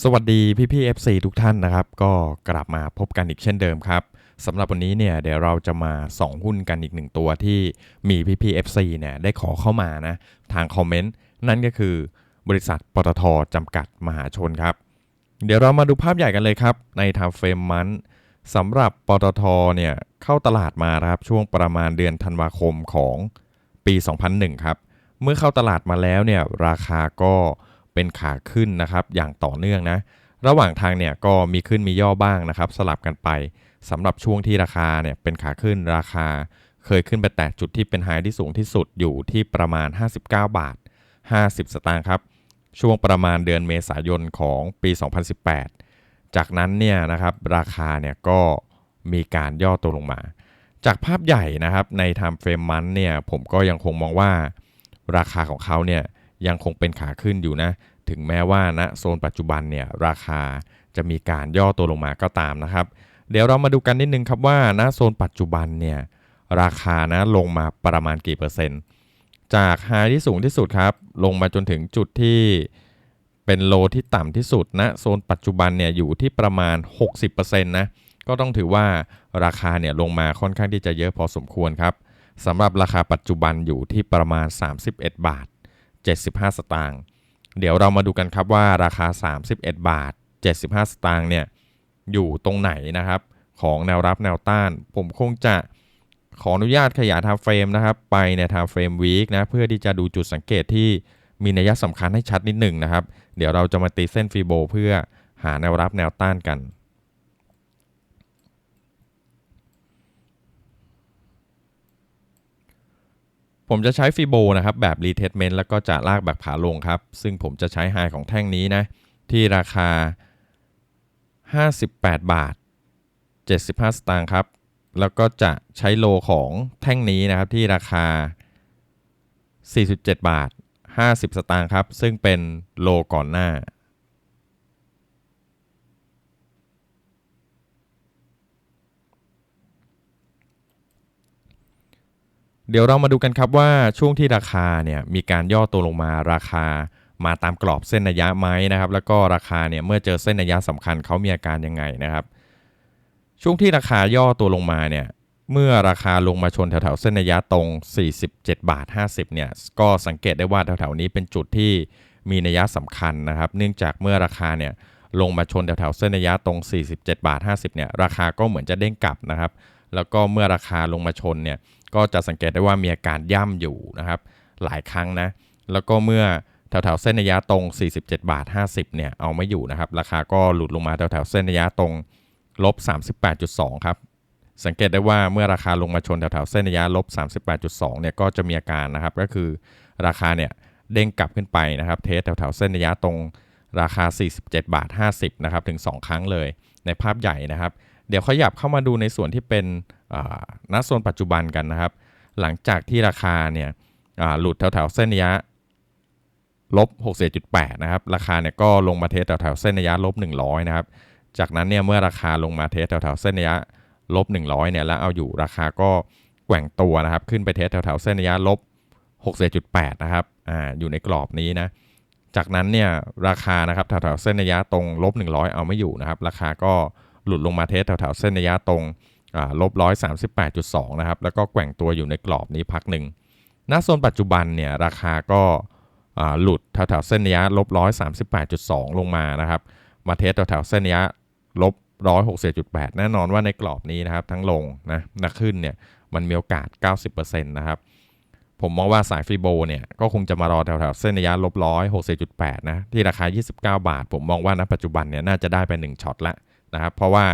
สวัสดีพี่พี่ FC ทุกท่านนะครับ ก็กลับมาพบกันอีกเช่นเดิมครับสำหรับวันนี้เนี่ยเดี๋ยวเราจะมาส่องหุ้นกันอีกหนึ่งตัวที่มีพี่พี่ FC เนี่ยได้ขอเข้ามานะทางคอมเมนต์นั่นก็คือบริษัทปตทจำกัดมหาชนครับ เดี๋ยวเรามาดูภาพใหญ่กันเลยครับ ในทางเฟรมมันสำหรับปตทเนี่ยเข้าตลาดมาครับช่วงประมาณเดือนธันวาคมของปี 2001 ครับเมื่อเข้าตลาดมาแล้วเนี่ยราคาก็ เป็นขาขึ้นนะครับอย่างต่อเนื่องนะ ระหว่างทางเนี่ยก็มีขึ้นมีย่อบ้างนะครับ สลับกันไปสำหรับช่วงที่ราคาเนี่ยเป็นขาขึ้นราคา เคยขึ้นไปแตะจุดที่เป็นไฮที่สูงที่สุดอยู่ที่ประมาณ 59 บาท 50 สตางค์ครับ ช่วงประมาณเดือนเมษายนของปี 2018 จากนั้นเนี่ยนะครับราคาเนี่ยก็มีการย่อตัวลงมา จากภาพใหญ่นะครับใน time frame มันเนี่ยผมก็ยังคงมองว่าราคาของเขาเนี่ย ยังคงเป็นขาขึ้นอยู่นะ ถึงแม้ว่าณโซนปัจจุบันเนี่ยราคาจะมีการย่อตัวลงมาก็ตามนะครับ เดี๋ยวเรามาดูกันนิดนึงครับว่าณโซนปัจจุบันเนี่ยราคานะลงมาประมาณกี่เปอร์เซ็นต์ จากไฮที่สูงที่สุดครับลงมาจนถึงจุดที่เป็นโลที่ต่ำที่สุดณโซนปัจจุบันเนี่ยอยู่ที่ประมาณ 60%นะก็ต้องถือว่าราคาเนี่ยลงมาค่อนข้างที่จะเยอะพอสมควรครับสำหรับราคาปัจจุบันอยู่ที่ประมาณ 31 บาท 75 สตางค์เดี๋ยวเรามาดูกันครับว่าราคา 31 บาท 75 สตางค์เนี่ยอยู่ตรงไหนนะครับ ของแนวรับแนวต้าน ผมคงจะขออนุญาตขยายไทม์เฟรมนะครับ ไปในไทม์เฟรมวีคนะเพื่อที่จะดูจุดสังเกตที่มีนัยสำคัญให้ชัดนิดหนึ่งนะครับ เดี๋ยวเราจะมาตีเส้นฟีโบเพื่อหาแนวรับแนวต้านกัน ผมจะใช้ฟีโบนะครับแบบรีเทสเมนต์แล้วก็จะลากแบบขาลงครับ ซึ่งผมจะใช้ไฮของแท่งนี้นะ ที่ราคา 58 บาท 75 สตางค์ครับ แล้วก็จะใช้โลของแท่งนี้นะครับที่ราคา 47 บาท 50 สตางค์ครับ ซึ่งเป็นโลก่อนหน้า เดี๋ยวเรามาดูกันครับว่าช่วงที่ราคาเนี่ยมีการย่อตัวลงมาราคามาตามกรอบเส้นระยะไหมนะครับ แล้วก็ราคาเนี่ยเมื่อเจอเส้นระยะสำคัญเขามีอาการยังไงนะครับ ช่วงที่ราคาย่อตัวลงมาเนี่ยเมื่อราคาลงมาชนแถวๆเส้นระยะตรง 47 บาท 50เนี่ยก็สังเกตได้ว่าแถวๆนี้เป็นจุดที่มีนัยสำคัญนะครับ เนื่องจากเมื่อราคาเนี่ยลงมาชนแถวๆเส้นระยะตรง 47 บาท 50เนี่ยราคาก็เหมือนจะเด้งกลับนะครับ แล้วก็เมื่อราคาลงมาชนเนี่ย ก็จะสังเกตได้ว่ามีอาการย่ำอยู่นะครับ หลายครั้งนะ แล้วก็เมื่อแถวๆเส้นระยะตรง 47 บาท 50 เนี่ย เอาไม่อยู่นะครับ ราคาก็หลุดลงมาแถวๆเส้นระยะตรงลบ 38.2 ครับ สังเกตได้ว่าเมื่อราคาลงมาชนแถวๆเส้นระยะลบ 38.2 เนี่ย ก็จะมีอาการนะครับ ก็คือราคาเนี่ยเด้งกลับขึ้นไปนะครับ เทสแถวๆเส้นระยะตรงราคา 47 บาท 50 นะครับ ถึง 2 ครั้งเลยในภาพใหญ่นะครับ เดี๋ยวขยับเข้ามาดูในส่วนที่เป็น ณโซนปัจจุบันกันนะครับ หลังจากที่ราคาเนี่ยหลุดแถวๆเส้นระยะลบ67.8นะครับ ราคาเนี่ยก็ลงมาเทสแถวๆเส้นระยะลบ100 นะครับ จากนั้นเนี่ยเมื่อราคาลงมาเทสแถวๆเส้นระยะลบ100 เนี่ยแล้วเอาอยู่ราคาก็แกว่งตัวนะครับ ขึ้นไปเทสแถวๆเส้นระยะลบ67.8นะครับ อ่า อยู่ในกรอบนี้นะ จากนั้นเนี่ยราคานะครับแถวๆเส้นระยะตรงลบ100 เอาไม่อยู่นะครับ ราคาก็หลุดลงมาเทสแถวๆเส้นระยะตรง ลบร้อยสามสิบแปดจุดสองนะครับ แล้วก็แกว่งตัวอยู่ในกรอบนี้พักหนึ่งหน้าโซนปัจจุบันเนี่ยราคาก็หลุดแถวๆเส้นระยะลบร้อยสามสิบแปดจุดสองลงมานะครับ มาเทสแถวๆเส้นระยะลบร้อยหกสิบจุดแปดแน่นอนว่าในกรอบนี้นะครับ ทั้งลงนะนักขึ้นเนี่ยมันมีโอกาส 90%นะครับ ผมมองว่าสายฟีโบเนี่ยก็คงจะมารอแถวๆเส้นระยะลบร้อยหกสิบจุดแปดนะที่ราคา 29 บาท ผมมองว่าณปัจจุบันเนี่ยน่าจะได้ไป 1ช็อตละนะครับเพราะว่า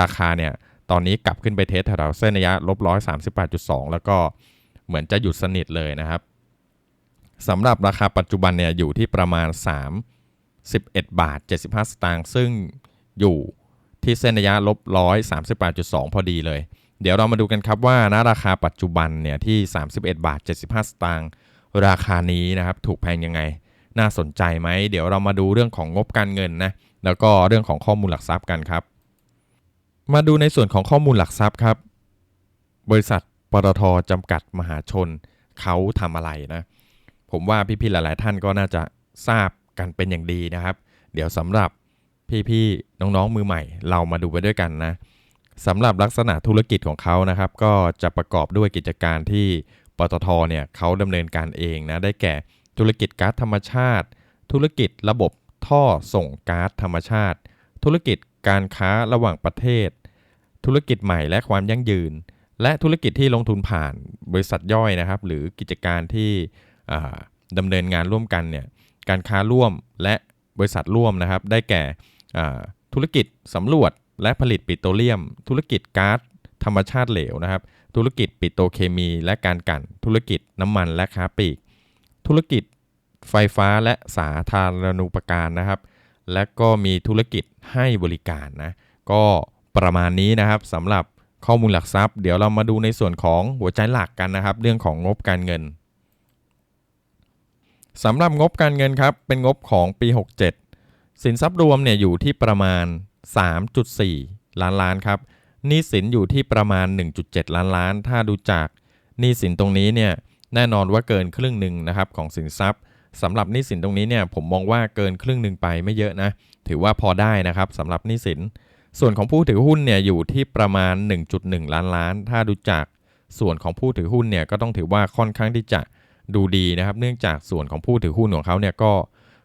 ราคาเนี่ย ตอนนี้กลับขึ้นไปเทสแถวเส้นระยะลบร้อยสามสิบแปดจุดสองแล้วก็เหมือนจะหยุดสนิทเลยนะครับสำหรับราคาปัจจุบันเนี่ยอยู่ที่ประมาณ 31 บาท 75 สตางค์ซึ่งอยู่ที่เส้นระยะลบร้อยสามสิบแปดจุดสองพอดีเลย เดี๋ยวเรามาดูกันครับว่าณราคาปัจจุบันเนี่ยที่ 31 บาท 75 สตางค์ราคานี้นะครับถูกแพงยังไง น่าสนใจไหม เดี๋ยวเรามาดูเรื่องของงบการเงินนะแล้วก็เรื่องของข้อมูลหลักทรัพย์กันครับ มาดูในส่วนของข้อมูลหลักทรัพย์ครับ บริษัทปตทจำกัดมหาชนเขาทำอะไรนะ ผมว่าพี่ๆหลาย ๆ ท่านก็น่าจะทราบกันเป็นอย่างดีนะครับ เดี๋ยวสำหรับพี่ๆน้องๆมือใหม่ เรามาดูไปด้วยกันนะสำหรับลักษณะธุรกิจของเขานะครับ ก็จะประกอบด้วยกิจการที่ปตทเนี่ยเขาดำเนินการเองนะได้แก่ธุรกิจก๊าซธรรมชาติ ธุรกิจระบบท่อส่งก๊าซธรรมชาติ ธุรกิจการค้าระหว่างประเทศ ธุรกิจใหม่และความยั่งยืน และธุรกิจที่ลงทุนผ่านบริษัทย่อยนะครับ หรือกิจการที่อ่าดำเนินงานร่วมกันเนี่ยการค้าร่วมและบริษัทร่วมนะครับ ได้แก่ธุรกิจสำรวจและผลิตปิโตรเลียม ธุรกิจก๊าซธรรมชาติเหลวนะครับ ธุรกิจปิโตรเคมี และการกันธุรกิจน้ำมันและค้าปลีก ธุรกิจไฟฟ้าและสาธารณูปการนะครับ และก็มีธุรกิจให้บริการนะก็ ประมาณนี้นะครับสำหรับข้อมูลหลักทรัพย์ เดี๋ยวเรามาดูในส่วนของหัวใจหลักกันนะครับ เรื่องของงบการเงินสำหรับงบการเงินครับเป็นงบของปี 67 สินทรัพย์รวมเนี่ยอยู่ที่ประมาณ 3.4 ล้านล้านครับหนี้สินอยู่ที่ประมาณ 1.7 ล้านล้าน ถ้าดูจากหนี้สินตรงนี้เนี่ยแน่นอนว่าเกินครึ่งหนึ่งนะครับของสินทรัพย์สำหรับหนี้สินตรงนี้เนี่ยผมมองว่าเกินครึ่งหนึ่งไปไม่เยอะนะ ถือว่าพอได้นะครับสำหรับหนี้สิน ส่วนของผู้ถือหุ้นเนี่ยอยู่ที่ประมาณ 1.1 ล้านล้าน ถ้าดูจากส่วนของผู้ถือหุ้นเนี่ยก็ต้องถือว่าค่อนข้างที่จะดูดีนะครับ เนื่องจากส่วนของผู้ถือหุ้นของเขาเนี่ยก็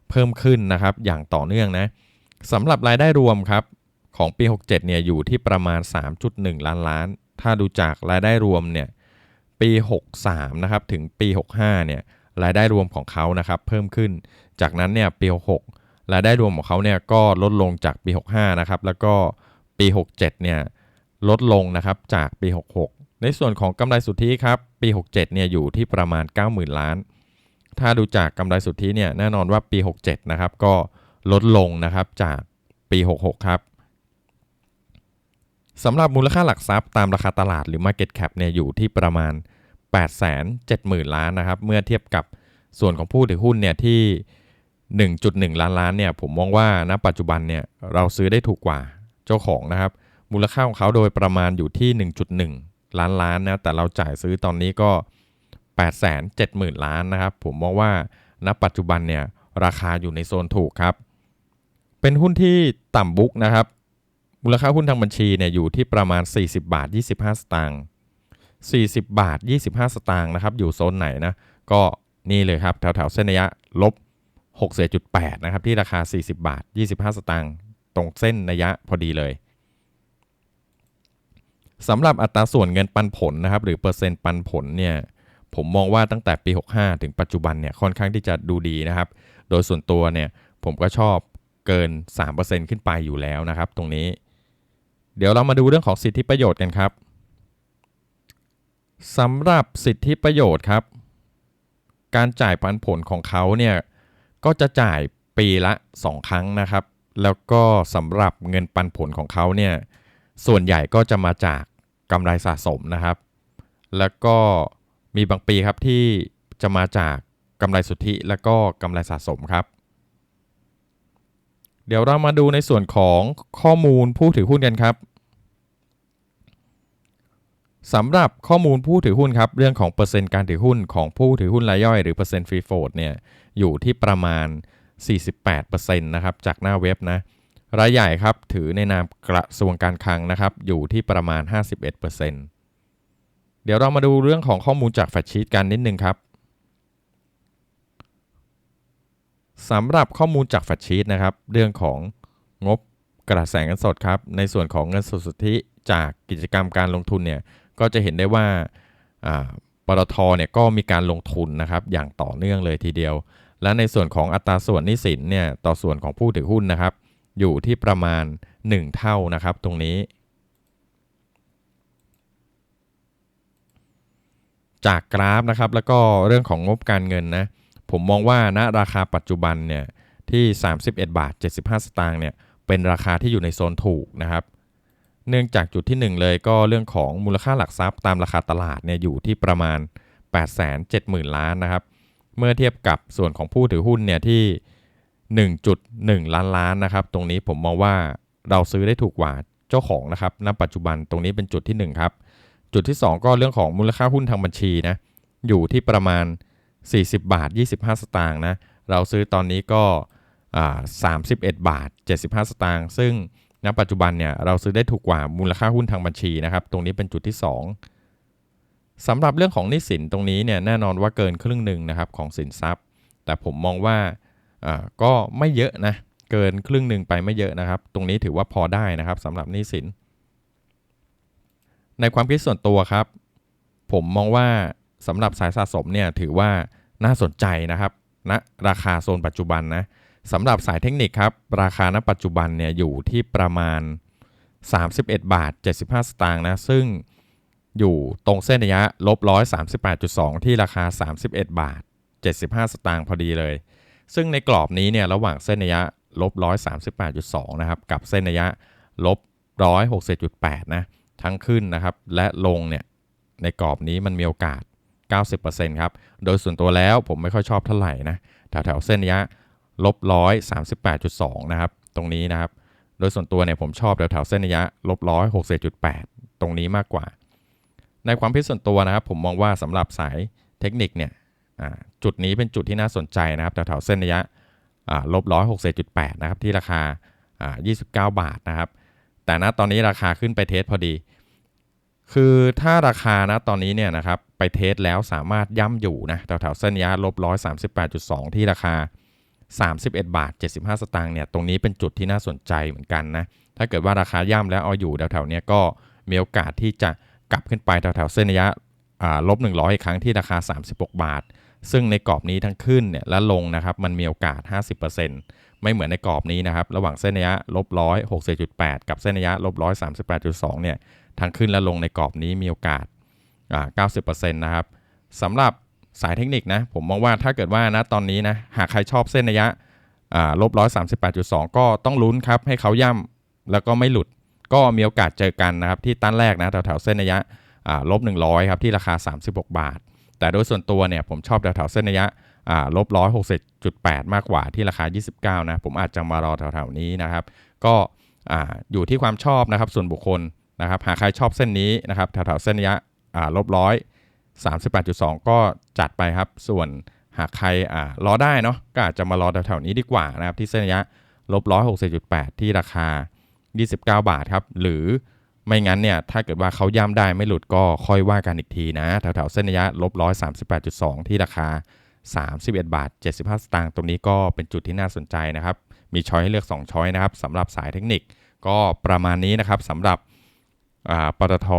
เพิ่มขึ้นนะครับอย่างต่อเนื่องนะสำหรับรายได้รวมครับของปี 67 เนี่ยอยู่ที่ประมาณ 3.1 ล้านล้าน ถ้าดูจากรายได้รวมเนี่ยปี 63 นะครับถึงปี 65 เนี่ยรายได้รวมของเขานะครับเพิ่มขึ้น จากนั้นเนี่ยปี 66 รายได้รวมของเขาเนี่ยก็ลดลงจากปี 65 นะครับ แล้วก็ปี 67 เนี่ยลดลงนะครับจากปี 66 ในส่วนของกำไรสุทธิครับ ปี 67 เนี่ยอยู่ที่ประมาณ 90,000 ล้าน ถ้าดูจากกำไรสุทธิเนี่ยแน่นอนว่าปี 67 นะครับ ก็ลดลงนะครับจากปี 66 ครับสำหรับมูลค่าหลักทรัพย์ตามราคาตลาดหรือ Market Cap เนี่ยอยู่ที่ประมาณ 870,000 ล้านนะครับ เมื่อเทียบกับส่วนของผู้ถือหุ้นเนี่ยที่ 1.1 ล้านล้านเนี่ยผมมองว่าณปัจจุบันเนี่ยเราซื้อได้ถูกกว่าเจ้าของนะครับ มูลค่าของเขาโดยประมาณอยู่ที่ 1.1 ล้านล้านนะแต่เราจ่ายซื้อตอนนี้ก็ 870,000 ล้านนะครับ ผมมองว่าณปัจจุบันเนี่ยราคาอยู่ในโซนถูกครับ เป็นหุ้นที่ต่ำบุ๊กนะครับ มูลค่าหุ้นทางบัญชีเนี่ยอยู่ที่ประมาณ 40 บาท 25 สตางค์40 บาท 25 สตางค์นะครับ อยู่โซนไหนนะ ก็นี่เลยครับ แถวๆเส้นระยะลบ 6.8นะครับ ที่ราคา 40 บาท 25 สตางค์ตรงเส้นระยะพอดีเลยสำหรับอัตราส่วนเงินปันผลนะครับ หรือเปอร์เซ็นต์ปันผลเนี่ยผมมองว่าตั้งแต่ปี 65 ถึงปัจจุบันเนี่ยค่อนข้างที่จะดูดีนะครับ โดยส่วนตัวเนี่ยผมก็ชอบเกิน 3%ขึ้นไปอยู่แล้วนะครับ ตรงนี้ เดี๋ยวเรามาดูเรื่องของสิทธิประโยชน์กันครับสำหรับสิทธิประโยชน์ครับ การจ่ายปันผลของเขาเนี่ย ก็จะจ่ายปีละ 2 ครั้งนะครับ แล้วก็สำหรับเงินปันผลของเขาเนี่ยส่วนใหญ่ก็จะมาจากกำไรสะสมนะครับ แล้วก็มีบางปีครับที่จะมาจากกำไรสุทธิ แล้วก็กำไรสะสมครับ เดี๋ยวเรามาดูในส่วนของข้อมูลผู้ถือหุ้นกันครับ สำหรับข้อมูลผู้ถือหุ้นครับ เรื่องของเปอร์เซ็นต์การถือหุ้นของผู้ถือหุ้นรายย่อยหรือเปอร์เซ็นต์ฟรีโฟลดเนี่ยอยู่ที่ประมาณ 48%นะครับจากหน้าเว็บนะรายใหญ่ครับถือในนามกระทรวงการคลังนะครับอยู่ที่ประมาณ 51%เดี๋ยวเรามาดูเรื่องของข้อมูลจากแฟชชีตกันนิดนึงครับสำหรับข้อมูลจากแฟชชีตนะครับเรื่องของงบกระแสเงินสดครับในส่วนของเงินสดสุทธิจากกิจกรรมการลงทุนเนี่ย ก็จะเห็นได้ว่าปตทเนี่ยก็มีการลงทุนนะครับอย่างต่อเนื่องเลยทีเดียว และในส่วนของอัตราส่วนหนี้สินเนี่ยต่อส่วนของผู้ถือหุ้นนะครับ อยู่ที่ประมาณ 1 เท่านะครับตรงนี้ จากกราฟนะครับแล้วก็เรื่องของงบการเงินนะผมมองว่าณราคาปัจจุบันเนี่ยที่ 31 บาท 75 สตางค์เนี่ยเป็นราคาที่อยู่ในโซนถูกนะครับ เนื่องจากจุดที่ 1 เลยก็เรื่องของมูลค่าหลักทรัพย์ตามราคาตลาดเนี่ยอยู่ที่ประมาณ 870,000 ล้านนะครับ เมื่อเทียบกับส่วนของผู้ถือหุ้นเนี่ยที่ 1.1 ล้านล้านนะครับ ตรงนี้ผมมองว่าเราซื้อได้ถูกกว่าเจ้าของนะครับ ณ ปัจจุบันตรงนี้เป็นจุดที่ 1 ครับ จุดที่ 2 ก็เรื่องของมูลค่าหุ้นทางบัญชีนะอยู่ที่ประมาณ 40 บาท 25 สตางค์นะเราซื้อตอนนี้ก็31 บาท 75 สตางค์ซึ่ง ณปัจจุบันเนี่ยเราซื้อได้ถูกกว่ามูลค่าหุ้นทางบัญชีนะครับ ตรงนี้เป็นจุดที่ 2สำหรับเรื่องของนี้สินตรงนี้เนี่ยแน่นอนว่าเกินครึ่งหนึ่งนะครับของสินทรัพย์ แต่ผมมองว่าอ่าก็ไม่เยอะนะเกินครึ่งหนึ่งไปไม่เยอะนะครับ ตรงนี้ถือว่าพอได้นะครับสำหรับนี้สิน ในความคิดส่วนตัวครับ ผมมองว่าสำหรับสายสะสมเนี่ยถือว่าน่าสนใจนะครับณนะราคาโซนปัจจุบันนะ สำหรับสายเทคนิคครับ ราคาณปัจจุบันเนี่ยอยู่ที่ประมาณ 31 บาท 75 สตางค์นะ ซึ่งอยู่ตรงเส้นระยะลบ138.2ที่ราคา 31 บาท 75 สตางค์พอดีเลย ซึ่งในกรอบนี้เนี่ยระหว่างเส้นระยะลบ138.2นะครับกับเส้นระยะลบ160.8นะทั้งขึ้นนะครับและลงเนี่ยในกรอบนี้มันมีโอกาส 90%ครับ โดยส่วนตัวแล้วผมไม่ค่อยชอบเท่าไหร่นะแถวๆเส้นระยะ ลบ138.2นะครับ ตรงนี้นะครับ โดยส่วนตัวเนี่ยผมชอบแถวๆเส้นระยะลบ160.8ตรงนี้มากกว่า ในความพิดส่วนตัวนะครับ ผมมองว่าสำหรับสายเทคนิคเนี่ยจุดนี้เป็นจุดที่น่าสนใจนะครับแถวๆเส้นระยะลบร้อ่าลบ160.8นะครับที่ราคาอ่า29 บาทนะครับ แต่ณตอนนี้ราคาขึ้นไปเทสพอดี คือถ้าราคานะตอนนี้เนี่ยนะครับไปเทสแล้วสามารถย่ำอยู่นะแถวๆเส้นระยะลบ138.2ที่ราคา 31 บาท 75 สตางค์เนี่ยตรงนี้เป็นจุดที่น่าสนใจเหมือนกันนะถ้าเกิดว่าราคาย่ำแล้วเอาอยู่แถวๆนี้ก็มีโอกาสที่จะกลับขึ้นไปแถวๆเส้นระยะอ่าลบ 100 อีกครั้งที่ราคา 36 บาท ซึ่งในกรอบนี้ทั้งขึ้นเนี่ยและลงนะครับมันมีโอกาส 50%ไม่เหมือนในกรอบนี้นะครับระหว่างเส้นระยะลบ160.8กับเส้นระยะลบ138.2เนี่ยทั้งขึ้นและลงในกรอบนี้มีโอกาสอ่า90%นะครับสำหรับ สายเทคนิคนะ ผมมองว่าถ้าเกิดว่านะตอนนี้นะ หากใครชอบเส้นระยะลบร้อ่าลบ138.2ก็ต้องลุ้นครับ ให้เขาย่ำแล้วก็ไม่หลุด ก็มีโอกาสเจอกันนะครับ ที่ตั้นแรกนะแถวๆเส้นระยะอ่าลบ100ครับที่ราคา 36 บาท แต่โดยส่วนตัวเนี่ยผมชอบแถวๆเส้นระยะลบร้อ่าลบ160.8มากกว่าที่ราคา 29 นะ ผมอาจจะมารอแถวๆนี้นะครับ ก็ออยู่ที่ความชอบนะครับส่วนบุคคลนะครับหากใครชอบเส้นนี้นะครับแถวๆเส้นระยะลบร้อย 38.2 ก็จัดไปครับ ส่วนหากใครอ่ารอได้เนาะก็อาจจะมารอแถวๆนี้ดีกว่านะครับที่เส้นระยะลบ160.8 ที่ราคา 29 บาทครับ หรือไม่งั้นเนี่ยถ้าเกิดว่าเขาย่ำได้ไม่หลุดก็ค่อยว่ากันอีกทีนะแถวๆเส้นระยะลบ138.2 ที่ราคา 31 บาท 75 สตางค์ตรงนี้ก็เป็นจุดที่น่าสนใจนะครับ มีช้อยให้เลือก 2 ช้อยนะครับสำหรับสายเทคนิคก็ประมาณนี้นะครับสำหรับปตท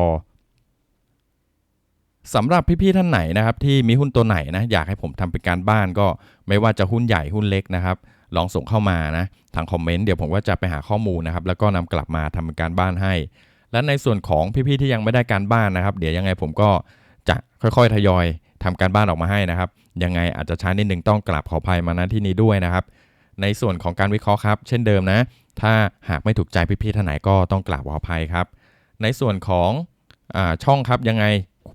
สำหรับพี่ๆท่านไหนนะครับที่มีหุ้นตัวไหนนะอยากให้ผมทำเป็นการบ้านก็ไม่ว่าจะหุ้นใหญ่หุ้นเล็กนะครับลองส่งเข้ามานะทางคอมเมนต์เดี๋ยวผมก็จะไปหาข้อมูลนะครับแล้วก็นำกลับมาทำเป็นการบ้านให้ และในส่วนของพี่ๆที่ยังไม่ได้การบ้านนะครับ เดี๋ยวยังไงผมก็จะค่อยๆทยอยทำการบ้านออกมาให้นะครับ ยังไงอาจจะช้านิดนึงต้องกราบขออภัยมาณที่นี้ด้วยนะครับ ในส่วนของการวิเคราะห์ครับ เช่นเดิมนะ ถ้าหากไม่ถูกใจพี่ๆท่านไหนก็ต้องกราบขออภัยครับ ในส่วนของอช่องครับยังไง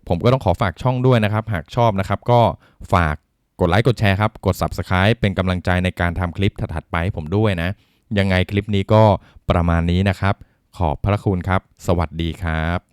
ผมก็ต้องขอฝากช่องด้วยนะครับ หากชอบนะครับ ก็ฝากกดไลค์กดแชร์ครับ กด Subscribe เป็นกำลังใจในการทำคลิปถัดไปให้ผมด้วยนะ ยังไงคลิปนี้ก็ประมาณนี้นะครับ ขอบพระคุณครับ สวัสดีครับ